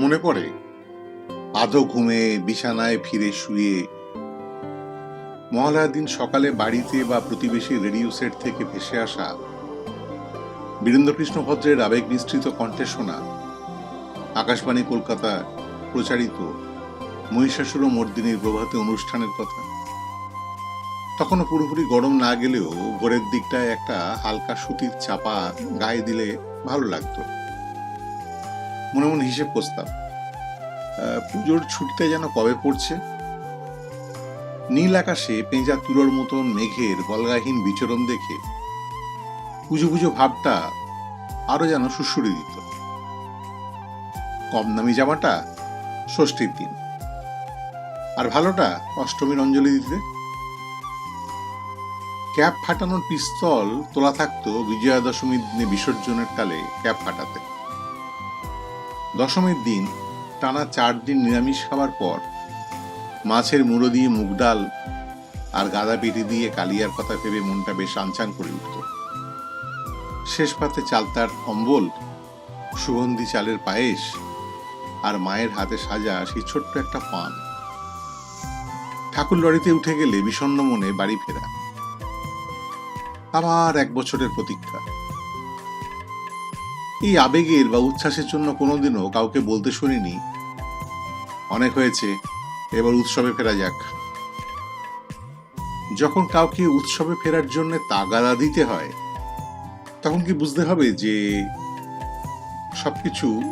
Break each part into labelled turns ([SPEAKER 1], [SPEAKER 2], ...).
[SPEAKER 1] মনে পড়ে? আধো ঘুমে, বিছানায় ফিরে শুয়ে। মহালয়ার দিন সকালে বাড়িতে বা প্রতিবেশী রেডিও সেট থেকে ভেসে আসা বীরেন্দ্রকৃষ্ণ ভদ্রের আবেগ মিশ্রিত কণ্ঠে শোনা। আকাশবাণী কলকাতা প্রচারিত মহিষাসুর মর্দিনীর প্রভাতে অনুষ্ঠানের কথা। তখনও পুরোপুরি গরম না গেলেও ভোরের দিকটায় একটা হালকা সুতির চাপা গায়ে দিলে ভালো লাগতো। মনে মনে হিসেব আহ, পুজোর ছুটিটা যেন কবে পড়ছে? নীল আকাশে পেঁজা তুলোর মতন মেঘের বলগাহীন বিচরণ দেখে পুজো পুজো ভাবটা আরও যেন সুসুরি দিত। কম দামি জামাটা ষষ্ঠীর দিন। আর ভালোটা অষ্টমীর অঞ্জলি দিতে। ক্যাপ ফাটানোর পিস্তল তোলা থাকতো বিজয়া দশমীর দিনে বিসর্জনের কালে ক্যাপ ফাটাতে। দশমীর দিন, টানা চার দিন নিরামিষ খাওয়ার পর, মাছের মুড়ো দিয়ে মুগ ডাল আর গাদা পেটি দিয়ে কালিয়ার কথা ভেবে মনটা বেশ আনচান করে উঠত শেষ পাতে চালতার অম্বল, সুগন্ধি চালের পায়েস আর মায়ের হাতে সাজা সেই ছোট্ট একটা পান। ঠাকুর লড়িতে উঠে গেলে বিষণ্ণ মনে বাড়ি ফেরা। আবার এক বছরের প্রতীক্ষা। এই আবেগের বা উচ্ছ্বাসের জন্য কোনোদিনও কাউকে বলতে শুনিনি। অনেক হয়েছে, এবার উৎসবে ফেরা যাক। যখন কাউকে উৎসবে ফেরার জন্য তাগাদা দিতে হয়, তখন কি বুঝতে হবে যে সবকিছু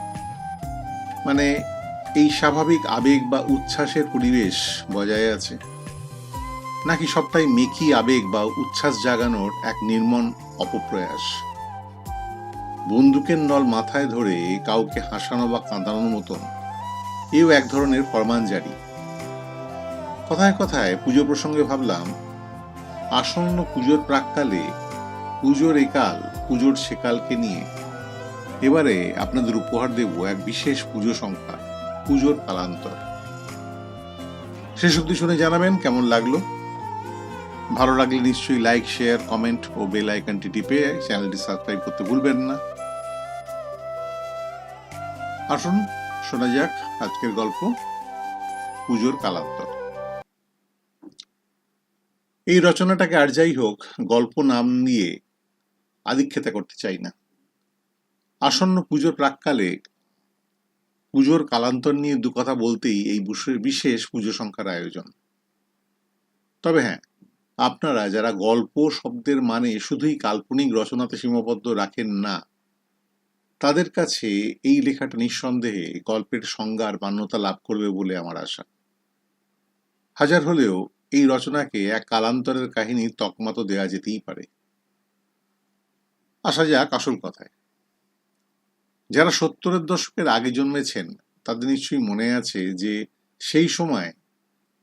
[SPEAKER 1] মানে এই স্বাভাবিক আবেগ বা উচ্ছ্বাসের পরিবেশ বজায় আছে? নাকি সবটাই মেকি আবেগ বা উচ্ছ্বাস জাগানোর এক নির্মম অপপ্রয়াস? বন্দুকের নল মাথায় ধরে কাউকে হাসানো বা কাঁদানোর মতন। এও এক ধরনের ফরমান জারি। কথায় কথায় পুজো প্রসঙ্গে ভাবলাম, আসন্ন পুজোর প্রাককালে পুজোর একাল পুজোর সেকালকে নিয়ে। এবারে আপনাদের উপহার দেব এক বিশেষ পুজো সংখ্যা, পুজোর কালান্তর। শেষ অব্দি শুনে জানাবেন কেমন লাগল? ভালো লাগলে নিশ্চয়ই লাইক শেয়ার কমেন্ট ও বেল আইকনটি টিপে চ্যানেলটি সাবস্ক্রাইব করতে ভুলবেন না। আসুন, শোনা যাক আজকের গল্প, পুজোর কালান্তর। এই রচনাটাকে আর যাই হোক, গল্প নাম নিয়ে আদিক্ষেতা করতে চাই না। আসন্ন পুজোর প্রাককালে পুজোর কালান্তর নিয়ে দু কথা বলতেই এই বিশেষ পুজো সংখ্যার আয়োজন। তবে হ্যাঁ আপনারা যারা গল্প, শব্দের মানে শুধুই কাল্পনিক রচনাতে সীমাবদ্ধ রাখেন না তাদের কাছে এই লেখাটা নিঃসন্দেহে গল্পের সংজ্ঞা আর মান্যতা লাভ করবে বলে আমার আশা। হাজার হলেও এই রচনাকে এক কালান্তরের কাহিনী তকমা তো দেওয়া যেতেই পারে। আসা যাক আসল কথায়। যারা সত্তরের দশকের আগে জন্মেছেন, তাদের নিশ্চয়ই মনে আছে যে সেই সময়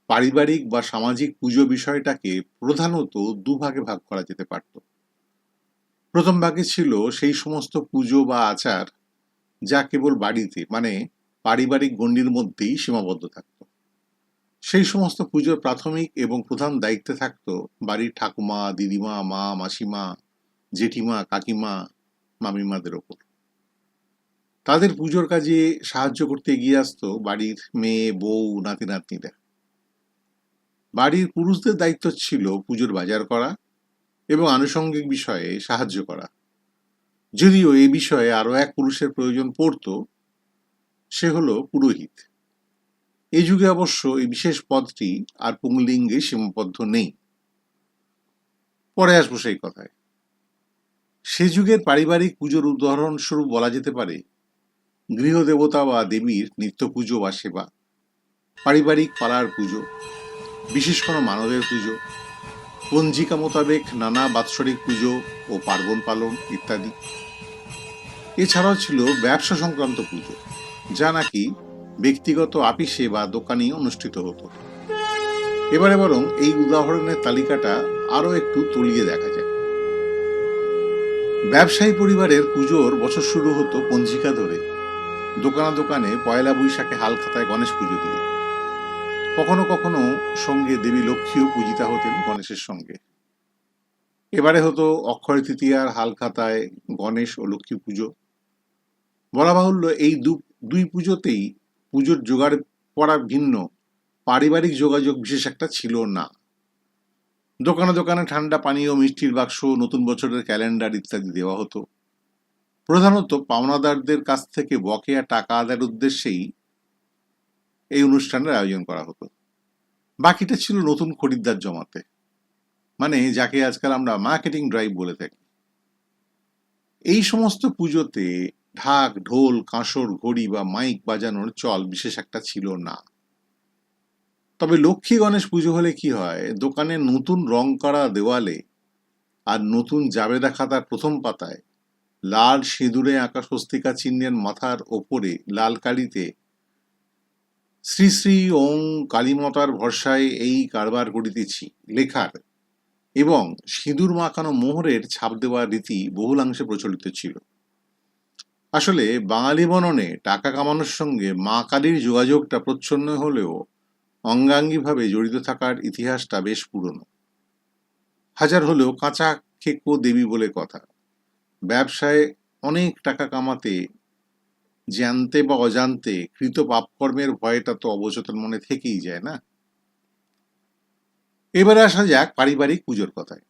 [SPEAKER 1] পারিবারিক বা সামাজিক পুজো বিষয়টাকে প্রধানত দুভাগে ভাগ করা যেতে পারত। প্রথম ভাগে ছিল সেই সমস্ত পুজো বা আচার যা কেবল বাড়িতে মানে পারিবারিক গণ্ডির মধ্যেই সীমাবদ্ধ থাকত। সেই সমস্ত পুজোর প্রাথমিক এবং প্রধান দায়িত্বে থাকত বাড়ির ঠাকুমা, দিদিমা, মা, মাসিমা, জেঠিমা, কাকিমা, মামিমাদের ওপর। তাদের পুজোর কাজে সাহায্য করতে এগিয়ে আসতো বাড়ির মেয়ে, বউ নাতি নাতনিরা বাড়ির পুরুষদের দায়িত্ব ছিল পুজোর বাজার করা এবং আনুষঙ্গিক বিষয়ে সাহায্য করা। যদিও এই বিষয়ে আরও এক পুরুষের প্রয়োজন পড়তো, সে হল পুরোহিত। এই যুগে অবশ্য এই বিশেষ পদটি আর পুংলিঙ্গে সীমাবদ্ধ নেই। পরে আসব সেই কথায়। সে যুগের পারিবারিক পুজোর উদাহরণস্বরূপ বলা যেতে পারে, গৃহদেবতা বা দেবীর নিত্য পুজো বা সেবা, পারিবারিক পাড়ার পুজো, বিশেষ কোনো মানবের পুজো পঞ্জিকা মোতাবেক নানা বাৎসরিক পুজো ও পার্বণ পালন ইত্যাদি। এছাড়াও ছিল ব্যবসা সংক্রান্ত পুজো, যা নাকি ব্যক্তিগত আপিসে বা দোকানেই অনুষ্ঠিত হতো। এবারে বরং এই উদাহরণের তালিকাটা আরও একটু তলিয়ে দেখা যায় ব্যবসায়ী পরিবারের পুজোর বছর শুরু হতো পঞ্জিকা ধরে। দোকানে দোকানে পয়লা বৈশাখে হাল খাতায় গণেশ পুজো দিয়ে। কখনো কখনো সঙ্গে দেবী লক্ষ্মীও পূজিতা হতেন গণেশের সঙ্গে। এবারে হতো অক্ষয় তৃতীয়ার হাল খাতায় গণেশ ও লক্ষ্মী পুজো। বলা বাহুল্য এই দুই পুজোতেই পুজোর জোগাড় করা ভিন্ন, পারিবারিক যোগাযোগ বিশেষ একটা ছিল না। দোকানে দোকানে ঠান্ডা পানীয়, মিষ্টির বাক্স, নতুন বছরের ক্যালেন্ডার ইত্যাদি দেওয়া হতো। প্রধানত পাওনাদারদের কাছ থেকে বকেয়া টাকা আদায়ের উদ্দেশ্যেই এই অনুষ্ঠানের আয়োজন করা হতো। বাকিটা ছিল নতুন খরিদ্দার জমাতে। মানে যাকে আজকাল আমরা মার্কেটিং ড্রাইভ বলে থাকি। এই সমস্ত পুজোতে ঢাক, ঢোল, কাঁসর, ঘড়ি বা মাইক বাজানোর চল বিশেষ একটা ছিল না। তবে লক্ষ্মী গণেশ পুজো হলে কি হয়, দোকানে নতুন রং করা দেওয়ালে আর নতুন জাবেদা খাতার প্রথম পাতায় লাল সিঁদুরে আঁকা স্বস্তিকা চিহ্নের মাথার ওপরে লাল কালিতে শ্রী শ্রী ওং কালীমতার ভরসায় এই কারবার করিতেছি লেখার এবং সিঁদুর মাখানো মোহরের ছাপ দেওয়ার রীতি বহুলাংশে প্রচলিত ছিল। আসলে বাঙালি বননে টাকা কামানোর সঙ্গে মা কালীর যোগাযোগটা প্রচ্ছন্ন হলেও অঙ্গাঙ্গিভাবে জড়িত থাকার ইতিহাসটা বেশ পুরনো। হাজার হলেও কাঁচা খেকো দেবী বলে কথা। ব্যবসায় অনেক টাকা কামাতে জানতে বা অজান্তে কৃত পাপকর্মের ভয়টা তো অবচেতন মনে থেকেই যায়, না? এবারে আসা যাক পারিবারিক পুজোর কথায়।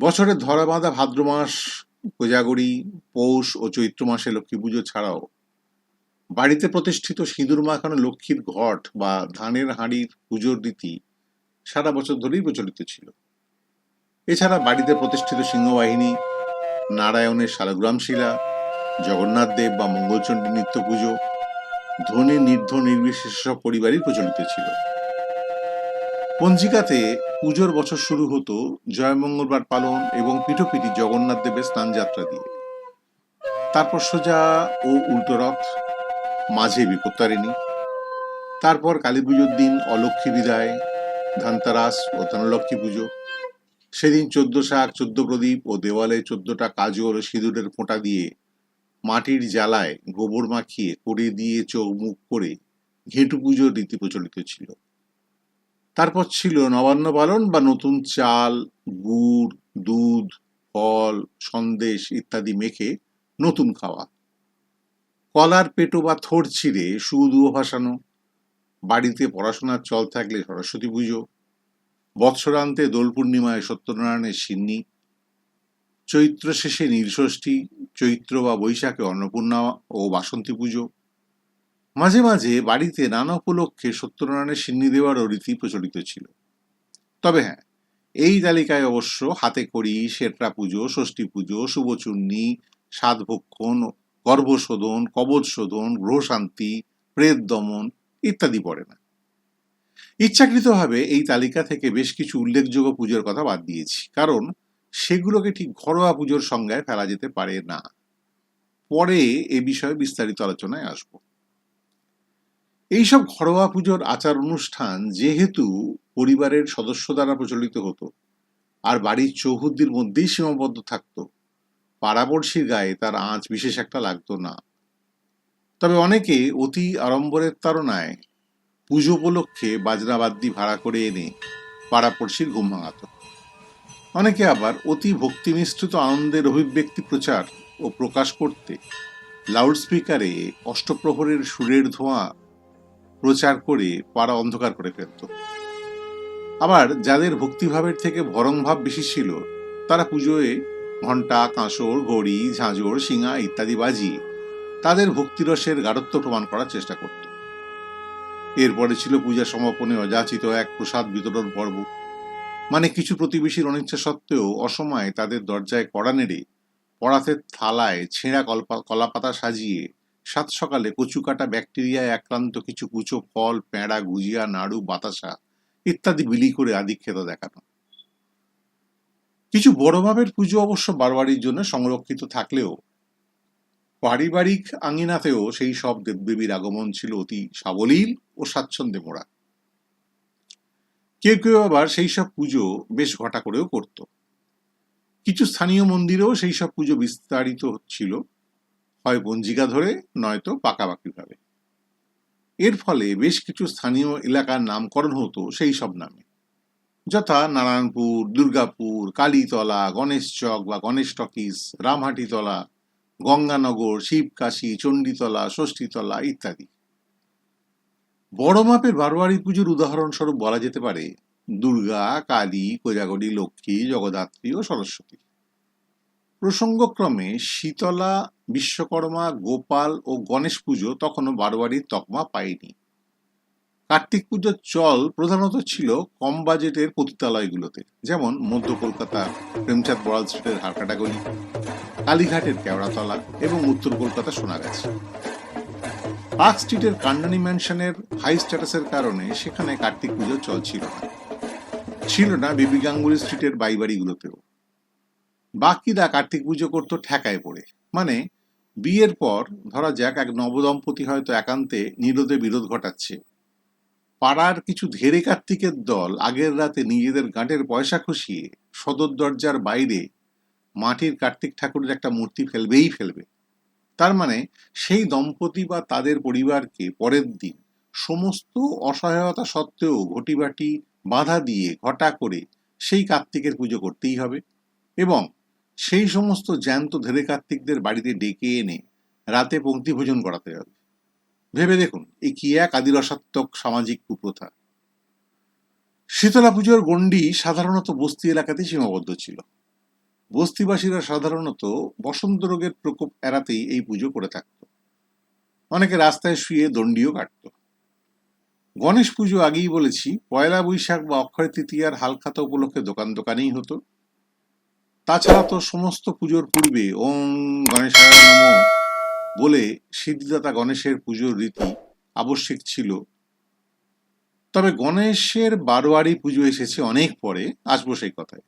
[SPEAKER 1] বছরের ধরা বাঁধা ভাদ্র মাস, কোজাগরি, পৌষ ও চৈত্র মাসে লক্ষ্মী পুজো ছাড়াও বাড়িতে প্রতিষ্ঠিত সিঁদুর মাখানো লক্ষ্মীর ঘট বা ধানের হাঁড়ির পুজোর রীতি সারা বছর ধরেই প্রচলিত ছিল। এছাড়া বাড়িতে প্রতিষ্ঠিত সিংহবাহিনী, নারায়ণের শালগ্রাম শিলা জগন্নাথ দেব বা মঙ্গলচণ্ডী নিত্য পুজো, ধনী নির্ধ নির্বিশেষ পরিবারই প্রচলিত ছিল। পঞ্জিকাতে পুজোর বছর শুরু হতো জয়মঙ্গলবার পালন এবং পিঠোপিঠি জগন্নাথ দেবের স্নানযাত্রা দিয়ে। তারপর সোজা ও উল্টো রথ, মাঝে বিপত্তারিণী, তারপর কালী পুজোর দিন অলক্ষ্মী বিদায়, ধানতারাস ও ধনলক্ষ্মী পুজো। সেদিন চোদ্দ শাক, চোদ্দ প্রদীপ ও দেওয়ালে চোদ্দটা কাজল সিঁদুরের ফোঁটা দিয়ে মাটির জ্বালায় গোবর মাখিয়ে করে দিয়ে চোখ মুখ করে ঘেঁটু পুজোর রীতি প্রচলিত ছিল। তারপর ছিল নবান্ন পালন বা নতুন চাল, গুড়, দুধ, ফল, সন্দেশ ইত্যাদি মেখে নতুন খাওয়া। কলার পেটো বা থোড় ছিঁড়ে সুদুও ভাসানো, বাড়িতে পড়াশোনার চল থাকলে সরস্বতী পুজো, বৎসরান্তে দোল পূর্ণিমায় সত্যনারায়ণের সিন্নি চৈত্র শেষে নীলষষ্ঠী, চৈত্র বা বৈশাখে অন্নপূর্ণা ও বাসন্তী পুজো। মাঝে মাঝে বাড়িতে নানা উপলক্ষে সত্যনারায়ণের সিন্নি দেওয়ারও রীতি প্রচলিত ছিল। তবে হ্যাঁ এই তালিকায় অবশ্য হাতে করি শেররা পুজো, ষষ্ঠী পুজো, শুভচূর্ণী সাতভক্ষণ গর্ভশোধন কবচ শোধন গ্রহশান্তি প্রেত দমন ইত্যাদি পড়ে না। ইচ্ছাকৃতভাবে এই তালিকা থেকে বেশ কিছু উল্লেখযোগ্য পুজোর কথা বাদ দিয়েছি। কারণ সেগুলোকে ঠিক ঘরোয়া পুজোর সংজ্ঞায় ফেলা যেতে পারে না। পরে এ বিষয়ে বিস্তারিত আলোচনায় আসব। এইসব ঘরোয়া পুজোর আচার অনুষ্ঠান যেহেতু পরিবারের সদস্য দ্বারা প্রচলিত হতো আর বাড়ির চৌহদ্দির মধ্যেই সীমাবদ্ধ থাকতো, পাড়াপড়শির গায়ে তার আঁচ বিশেষ একটা লাগতো না। তবে অনেকে অতি আড়ম্বরের তাড়নায় পুজো উপলক্ষে বাজনাবাদ্যি ভাড়া করে এনে পাড়াপড়শির ঘুম ভাঙাতো। অনেকে আবার অতি ভক্তি মিশ্রিত আনন্দের অভিব্যক্তি প্রচার ও প্রকাশ করতে লাউডস্পিকারে অষ্টপ্রহরের সুরের ধোঁয়া প্রচার করে পাড়া অন্ধকার করে ফেলত। আবার যাদের ভক্তিভাবের থেকে ভরং ভাব বেশি ছিল, তারা পুজোয় ঘণ্টা, কাঁসর, ঘড়ি, ঝাঁঝর শিঙা ইত্যাদি বাজিয়ে তাদের ভক্তিরসের গাঢ়ত্ব প্রমাণ করার চেষ্টা করত। এরপরে ছিল পূজা সমাপনে, অযাচিত এক প্রসাদ বিতরণ পর্ব। মানে কিছু প্রতিবেশীর অনিচ্ছা সত্ত্বেও অসময়ে তাদের দরজায় কড়া নেড়ে পড়াতে থালায় ছেঁড়া কলপা, কলাপাতা সাজিয়ে সাত সকালে কচু কাটা ব্যাকটেরিয়ায় আক্রান্ত কিছু কুচো ফল প্যাঁড়া গুজিয়া, নাড়ু, বাতাসা ইত্যাদি বিলি করে আধিক্ষেত দেখানো। কিছু বড় ভাবের পুজো অবশ্য বারবারির জন্য সংরক্ষিত থাকলেও পারিবারিক আঙিনাতেও সেই সব দেবদেবীর আগমন ছিল অতি সাবলীল ও স্বাচ্ছন্দ্যে মোড়া। কেউ কেউ আবার সেই সব পুজো বেশ ঘটা করেও করত। কিছু স্থানীয় মন্দিরেও সেই সব পুজো বিস্তারিত হচ্ছিল হয় পঞ্জিকা ধরে, নয়তো পাকাপাকিভাবে। এর ফলে বেশ কিছু স্থানীয় এলাকার নামকরণ হতো সেই সব নামে। যথা নারায়ণপুর, দুর্গাপুর, কালীতলা, গণেশ চক বা গণেশ টকিস, রামহাটিতলা, গঙ্গানগর, শিবকাশী, চণ্ডীতলা, ষষ্ঠীতলা ইত্যাদি। বড় মাপের বারোয়ারি পুজোর উদাহরণস্বরূপ বলা যেতে পারে দুর্গা, কালী, কোজাগরী, লক্ষ্মী, জগদ্ধাত্রী ও সরস্বতী। প্রসঙ্গক্রমে শীতলা, বিশ্বকর্মা, গোপাল ও গণেশ পুজো তখনও বারোয়ারির তকমা পায়নি। কার্তিক পুজোর চল প্রধানত ছিল কম বাজেটের পতিতালয়গুলোতে, যেমন মধ্য কলকাতা, প্রেমচাঁদ বড়াল স্ট্রিটের হারকাটাগলি কালীঘাটের কেওড়াতলা এবং উত্তর কলকাতা সোনাগাছি। পার্ক স্ট্রিটের কান্ডানি ম্যানশনের হাই স্ট্যাটাসের কারণে সেখানে কার্তিক পুজো চল ছিল না। ছিল না বেবি গাঙ্গুলি স্ট্রিটের বাইবাড়িগুলোতেও। বাকিরা কার্তিক পুজো করতো ঠেকায় পড়ে। মানে বিয়ের পর, ধরা যাক, এক নবদম্পতি হয়তো একান্তে নীরদে বিরোধ ঘটাচ্ছে। পাড়ার কিছু ধেরে কার্তিকের দল আগের রাতে নিজেদের গাঁটের পয়সা খুশিয়ে সদর দরজার বাইরে মাটির কার্তিক ঠাকুরের একটা মূর্তি ফেলবেই ফেলবে। তার মানে সেই দম্পতি বা তাদের পরিবারকে পরের দিন সমস্ত অসহায়তা সত্ত্বেও ঘটিবাটি বাধা দিয়ে ঘটা করে সেই কার্তিকের পুজো করতেই হবে এবং সেই সমস্ত জ্যান্ত ধেরে কার্তিকদের বাড়িতে ডেকে এনে রাতে পঙ্ক্তি ভোজন করাতে হবে। ভেবে দেখুন এই কি এক আদিরসাত্মক সামাজিক কুপ্রথা। শীতলা পুজোর গণ্ডি সাধারণত বস্তি এলাকাতেই সীমাবদ্ধ ছিল। বস্তিবাসীরা সাধারণত বসন্ত রোগের প্রকোপ এড়াতেই এই পুজো করে থাকত। অনেকে রাস্তায় শুয়ে দণ্ডিও কাটত। গণেশ পুজো আগেই বলেছি, পয়লা বৈশাখ বা অক্ষয় তৃতীয়ার হালখাতা উপলক্ষে দোকান দোকানেই হতো। তাছাড়া তো সমস্ত পুজোর পূর্বে ওম গণেশায় নম বলে সিদ্ধিদাতা গণেশের পুজোর রীতি আবশ্যিক ছিল। তবে গণেশের বারোয়ারি পুজো এসেছে অনেক পরে, আসব সেই কথায়।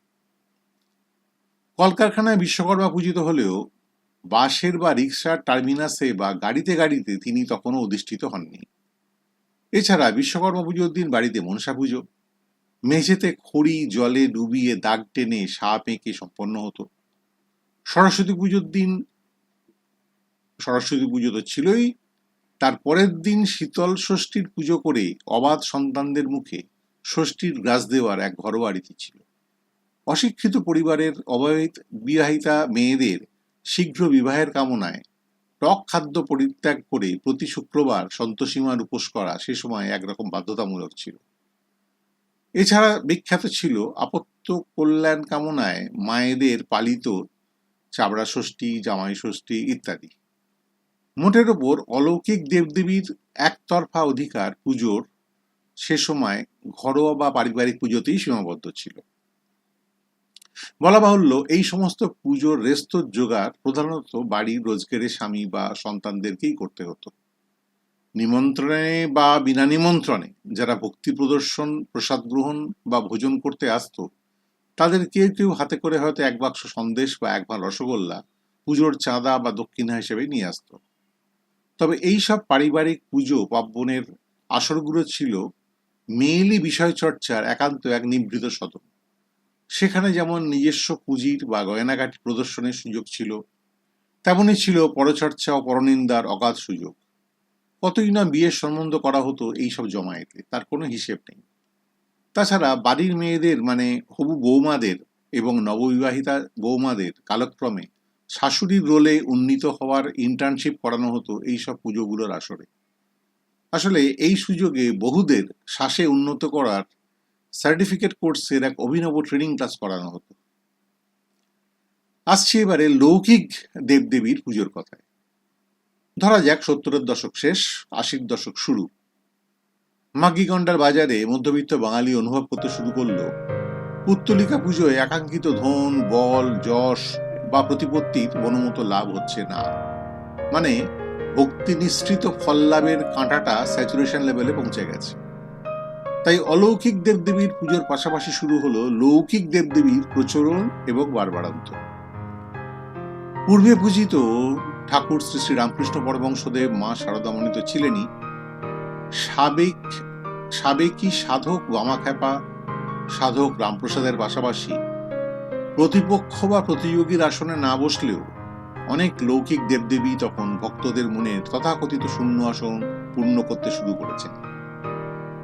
[SPEAKER 1] কলকারখানায় বিশ্বকর্মা পূজিত হলেও বাসের বা রিক্সার টার্মিনাসে বা গাড়িতে গাড়িতে তিনি তখনও অধিষ্ঠিত হননি। এছাড়া বিশ্বকর্মা পুজোর দিন বাড়িতে মনসা পুজো। মেঝেতে খড়ি জলে ডুবিয়ে দাগ টেনে সাপ এঁকে সম্পন্ন হতো। সরস্বতী পুজোর দিন, সরস্বতী পুজো তো ছিলই, তার পরের দিন শীতল ষষ্ঠীর পুজো করে অবাধ সন্তানদের মুখে ষষ্ঠীর গ্রাস দেওয়ার এক ঘরোয়া রীতি ছিল। অশিক্ষিত পরিবারের অবহিত বিবাহিতা মেয়েদের শীঘ্র বিবাহের কামনায় টক খাদ্য পরিত্যাগ করে প্রতি শুক্রবার সন্তোষীমার উপোস করা সে সময় একরকম বাধ্যতামূলক ছিল। এছাড়া বিখ্যাত ছিল আপত্য কল্যাণ কামনায় মায়েদের পালিত চাবড়া ষষ্ঠী, জামাই ষষ্ঠী ইত্যাদি। মোটের ওপর অলৌকিক দেবদেবীর একতরফা অধিকার, পুজোর সে সময় ঘরোয়া বা পারিবারিক পুজোতেই সীমাবদ্ধ ছিল। বলা বাহুল্য, এই সমস্ত পুজোর রেস্তোর জোগাড় প্রধানত বাড়ির রোজগারের স্বামী বা সন্তানদেরকেই করতে হতো। নিমন্ত্রণে বা বিনা নিমন্ত্রণে যারা ভক্তি প্রদর্শন, প্রসাদ গ্রহণ বা ভোজন করতে আসতো, তাদের কেউ কেউ হাতে করে হয়তো এক বাক্স সন্দেশ বা এক ভার রসগোল্লা পুজোর চাঁদা বা দক্ষিণা হিসেবে নিয়ে আসতো। তবে এই সব পারিবারিক পুজো পার্বণের আসরগুলো ছিল মেয়েলি বিষয় চর্চার একান্ত এক নিভৃত সদন। সেখানে যেমন নিজস্ব পুঁজির বা গয়নাগাটি প্রদর্শনের সুযোগ ছিল, তেমনই ছিল পরচর্চা ও পরনিন্দার অগাধ সুযোগ। কতই না বিয়ের সম্বন্ধ করা হতো এইসব জমায়েতে, তার কোনো হিসেব নেই। তাছাড়া বাড়ির মেয়েদের মানে হবু বৌমাদের এবং নববিবাহিতা বৌমাদের কালক্রমে শাশুড়ির রোলে উন্নীত হওয়ার ইন্টার্নশিপ করানো হতো এইসব পুজোগুলোর আসরে। আসলে এই সুযোগে বহুদের শ্বাসে উন্নত করার সার্টিফিকেট কোর্সের এক অভিনব ট্রেনিং ক্লাস করানো হতো। আসছি এবারে লৌকিক দেবদেবীর পুজোর কথায়। ধরা যাক সত্তরের দশক শেষ, আশির দশক শুরু। মাগিগন্ডার বাজারে মধ্যবিত্ত বাঙালি অনুভব করতে শুরু করল, পুত্তলিকা পুজোয় একাঙ্ক্ষিত ধন, বল, যশ বা প্রতিপত্তির মনোমতো লাভ হচ্ছে না। মানে ভক্তি নিঃসৃত ফল লাভের কাঁটাটা স্যাচুরেশন লেভেলে পৌঁছে গেছে। তাই অলৌকিক দেবদেবীর পুজোর পাশাপাশি শুরু হলো লৌকিক দেবদেবীর প্রচলন এবং বারবারান্ত। পূর্বে পূজিত ঠাকুর শ্রী শ্রী রামকৃষ্ণ পরবংশদেব মা শারদামণি তো ছিলেনই সাবেক, সাবেকি সাধক বামাখ্যাপা, সাধক রামপ্রসাদের পাশাপাশি প্রতিপক্ষ বা প্রতিযোগীর আসনে না বসলেও অনেক লৌকিক দেবদেবী তখন ভক্তদের মনে তথাকথিত শূন্য আসন পূর্ণ করতে শুরু করেছেন।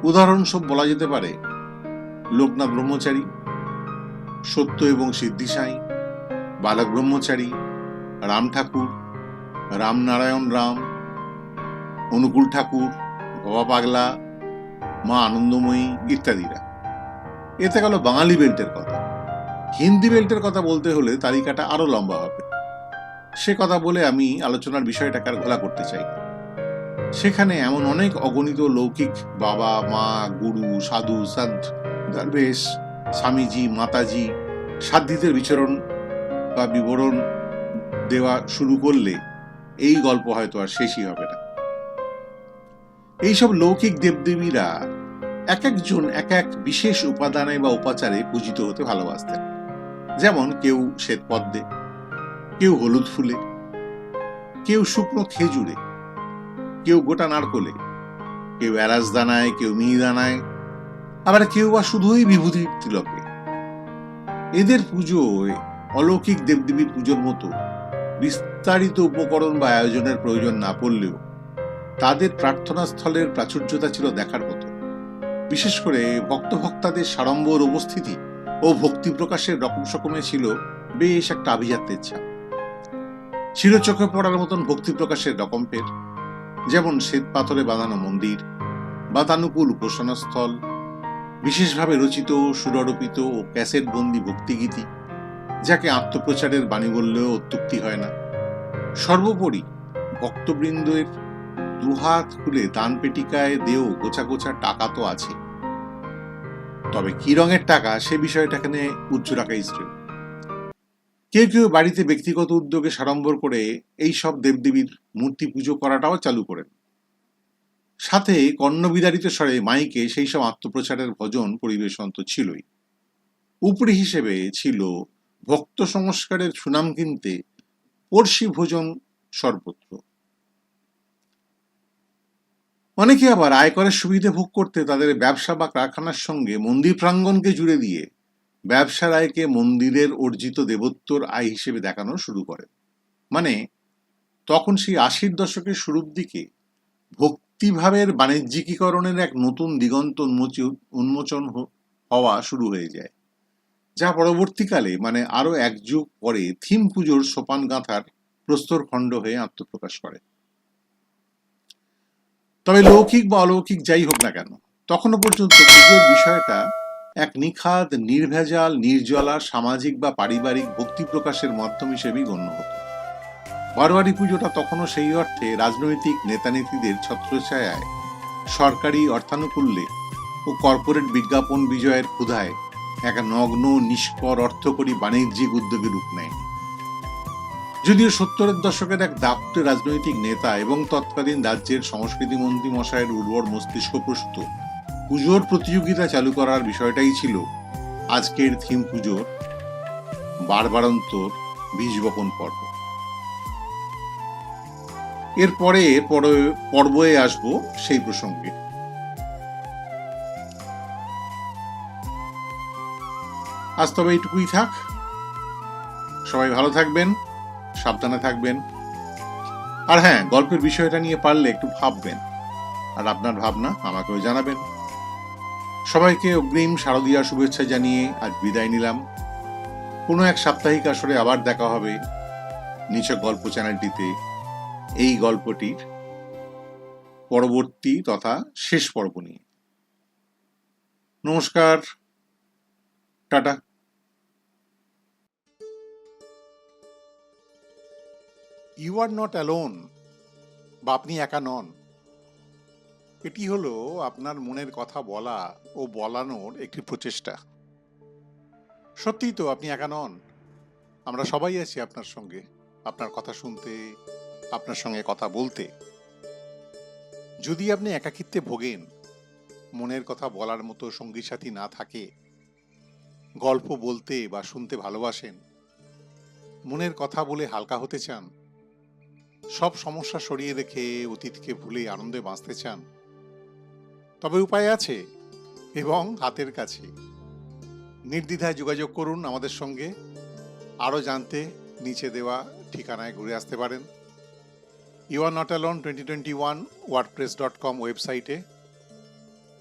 [SPEAKER 1] উদাহরণস্বরূপ বলা যেতে পারে। লোকনাথ ব্রহ্মচারী, সত্য এবং সিদ্ধিসাই বালক ব্রহ্মচারী, রাম ঠাকুর, রামনারায়ণ রাম, অনুকূল ঠাকুর, বাবা পাগলা, মা আনন্দময়ী ইত্যাদিরা। এতে গেল বাঙালি বেল্টের কথা। হিন্দি বেল্টের কথা বলতে হলে তালিকাটা আরও লম্বা হবে। সে কথা বলে আমি আলোচনার বিষয়টাকে আর ঘোলা করতে চাই না। সেখানে এমন অনেক অগণিত লৌকিক বাবা, মা, গুরু, সাধু সন্ত দরবেশ স্বামীজি, মাতাজি সাধ্যিতের বিচরণ বা বিবরণ দেওয়া শুরু করলে এই গল্প হয়তো আর শেষই হবে না। এইসব লৌকিক দেবদেবীরা এক একজন এক এক বিশেষ উপাদানে বা উপাচারে পূজিত হতে ভালোবাসতেন। যেমন কেউ শ্বেত পদ্মে কেউ হলুদ ফুলে, কেউ শুকনো খেজুরে কেউ গোটা নারকোলে, কেউ এলাচ দানায়, কেউ মিহিদানায় আবার কেউ বা শুধুই বিভূতি তিলকে। এদের পুজোয় অলৌকিক দেবদেবীর পুজোর মতো বিস্তারিত উপকরণ বা আয়োজনের প্রয়োজন না পড়লেও তাদের প্রার্থনা স্থলের প্রাচুর্যতা ছিল দেখার মতো। বিশেষ করে ভক্ত ভক্তাদের সাড়ম্বর উপস্থিতি ও ভক্তি প্রকাশের রকম সকমে ছিল বেশ একটা আভিজাত্যের ছাপ। ছিল চোখে পড়ার মতন ভক্তি প্রকাশের রকম ফের যেমন শ্বেত পাথরে বাঁধানো মন্দির, বাতানুকূল উপাসনাস্থল, বিশেষভাবে রচিত, সুরারোপিত ও ক্যাসেট বন্দি ভক্তিগীতি, যাকে আত্মপ্রচারের বাণী বললেও অত্যুক্তি হয় না। সর্বোপরি ভক্তবৃন্দের দুহাত খুলে দান পেটিকায় দেও গোছা গোছা টাকা তো আছে। তবে কি রঙের টাকা সে বিষয়টা এখানে উচ্চ রাখাই শ্রেয় কেউ কেউ বাড়িতে ব্যক্তিগত উদ্যোগে সাড়ম্বর করে এই সব দেবদেবীর মূর্তি পুজো করাটাও চালু করেন। সাথে কর্ণবিদারিত স্বরে মাইকে সেই সব আত্মপ্রচারের ভজন পরিবেশন তো ছিলই। উপরি হিসেবে ছিল ভক্ত সংস্কারের সুনাম কিনতে পড়শি ভোজন সর্বত্র। অনেকে আবার আয়করের সুবিধে ভোগ করতে তাদের ব্যবসা বা কারখানার সঙ্গে মন্দির প্রাঙ্গণকে জুড়ে দিয়ে ব্যবসার আয়কে মন্দিরের অর্জিত দেবত্বর আয় হিসেবে দেখানো শুরু করে। মানে তখন সেই আশির দশকের শুরুর দিকে ভক্তিভাবের বাণিজ্যিকীকরণের এক নতুন দিগন্ত উন্মোচ- উন্মোচন হওয়া শুরু হয়ে যায়। যা পরবর্তীকালে মানে আরও এক যুগ পরে থিম পুজোর সোপান গাঁথার প্রস্তর খণ্ড হয়ে আত্মপ্রকাশ করে। তবে লৌকিক বা অলৌকিক যাই হোক না কেন, তখনও পর্যন্ত পুজোর বিষয়টা এক নিখাদ, নির্ভেজাল, নির্জলা, সামাজিক বা পারিবারিক ভক্তি প্রকাশের মাধ্যম হিসেবেই গণ্য হতো। বারোয়ারি পুজোটা তখনও সেই অর্থে রাজনৈতিক নেতানেত্রীদের ছত্রছায়ায়, সরকারি অর্থানুকূল্যে ও কর্পোরেট বিজ্ঞাপন বিজয়ের ক্ষুধায় এক নগ্ন, নিষ্কর, অর্থকরী বাণিজ্যিক উদ্যোগে রূপ নেয় যদিও সত্তরের দশকের এক দাপ্তে রাজনৈতিক নেতা এবং তৎকালীন রাজ্যের সংস্কৃতি মন্ত্রী মশাইয়ের উর্বর মস্তিষ্ক প্রসূত পুজোর প্রতিযোগিতা চালু করার বিষয়টাই ছিল আজকের থিম পুজোর বারবারন্তর বীজ বপন পর্ব। এরপরে পরে- পর্বে আসব সেই প্রসঙ্গে। আজ তবে এইটুকুই থাক। সবাই ভালো থাকবেন, সাবধানে থাকবেন। আর হ্যাঁ গল্পের বিষয়টা নিয়ে পারলে একটু ভাববেন। আর আপনার ভাবনা আমাকেও জানাবেন। সবাইকে অগ্রিম শারদীয়া শুভেচ্ছা জানিয়ে আজ বিদায় নিলাম। কোনো এক সাপ্তাহিক আসরে আবার দেখা হবে নিচক গল্প চ্যানেলটিতে। এই গল্পটির পরবর্তী তথা শেষ পর্ব নিয়ে। নমস্কার, tata. You are not alone বা আপনি একা নন। এটি হলো আপনার মনের কথা বলা ও বলানোর একটি প্রচেষ্টা। সত্যিই তো আপনি একা নন। আমরা সবাই আছি আপনার সঙ্গে, আপনার কথা শুনতে, আপনার সঙ্গে কথা বলতে। যদি আপনি একাকিত্বে ভোগেন, মনের কথা বলার মতো সঙ্গী সাথী না থাকে, গল্প বলতে বা শুনতে ভালোবাসেন, মনের কথা বলে হালকা হতে চান, সব সমস্যা সরিয়ে রেখে অতীতকে ভুলে আনন্দে বাঁচতে চান তবে উপায় আছে এবং হাতের কাছে। নির্দ্বিধায় যোগাযোগ করুন আমাদের সঙ্গে। আরও জানতে নিচে দেওয়া ঠিকানায় ঘুরে আসতে পারেন। You are not alone twenty twenty one WordPress dot com ওয়েবসাইটে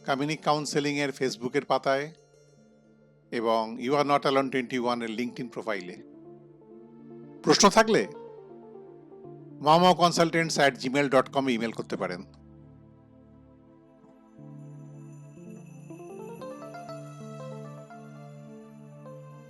[SPEAKER 1] কমিউনিক কাউন্সেলিংয়ের ফেসবুকের পাতায় এবং you are not alone twenty ওয়ানের লিঙ্কড প্রোফাইলে প্রশ্ন থাকলে mama consultants at Gmail dot কমে ইমেল করতে পারেন।